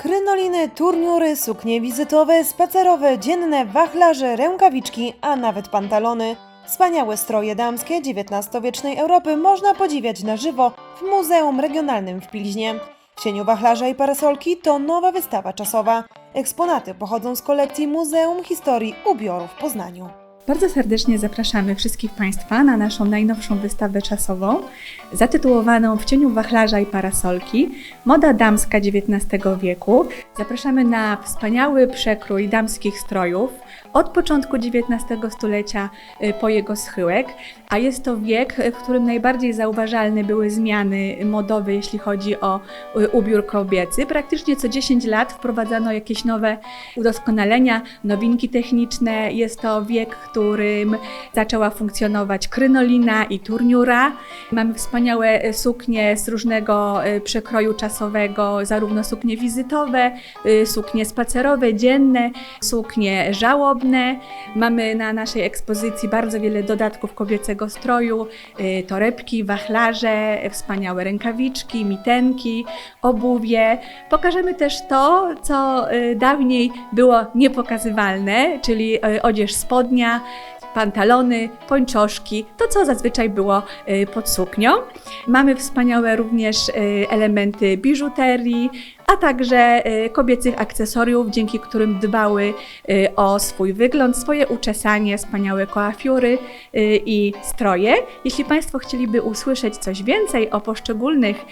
Krynoliny, turniury, suknie wizytowe, spacerowe, dzienne, wachlarze, rękawiczki, a nawet pantalony. Wspaniałe stroje damskie XIX-wiecznej Europy można podziwiać na żywo w Muzeum Regionalnym w Pilźnie. W cieniu wachlarza i parasolki to nowa wystawa czasowa. Eksponaty pochodzą z kolekcji Muzeum Historii Ubiorów w Poznaniu. Bardzo serdecznie zapraszamy wszystkich Państwa na naszą najnowszą wystawę czasową, zatytułowaną W cieniu wachlarza i parasolki Moda damska XIX wieku. Zapraszamy na wspaniały przekrój damskich strojów od początku XIX stulecia y, po jego schyłek, a jest to wiek, w którym najbardziej zauważalne były zmiany modowe, jeśli chodzi o y, ubiór kobiecy. Praktycznie co 10 lat wprowadzano jakieś nowe udoskonalenia, nowinki techniczne. Jest to wiek, którym zaczęła funkcjonować krynolina i turniura. Mamy wspaniałe suknie z różnego e, przekroju czasowego, zarówno suknie wizytowe, e, suknie spacerowe, dzienne, suknie żałobne. Mamy na naszej ekspozycji bardzo wiele dodatków kobiecego stroju, e, torebki, wachlarze, wspaniałe rękawiczki, mitenki, obuwie. Pokażemy też to, co dawniej było niepokazywalne, czyli odzież spodnia, pantalony, pończoszki, to co zazwyczaj było e, pod suknią. Mamy wspaniałe również e, elementy biżuterii, a także e, kobiecych akcesoriów, dzięki którym dbały o swój wygląd, swoje uczesanie, wspaniałe koafiury i stroje. Jeśli Państwo chcieliby usłyszeć coś więcej o poszczególnych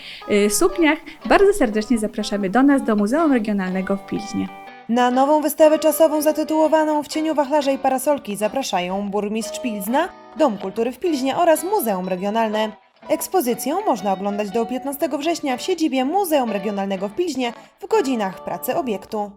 sukniach, bardzo serdecznie zapraszamy do nas, do Muzeum Regionalnego w Pilźnie. Na nową wystawę czasową zatytułowaną W cieniu wachlarza i parasolki zapraszają burmistrz Pilzna, Dom Kultury w Pilźnie oraz Muzeum Regionalne. Ekspozycję można oglądać do 15 września w siedzibie Muzeum Regionalnego w Pilźnie w godzinach pracy obiektu.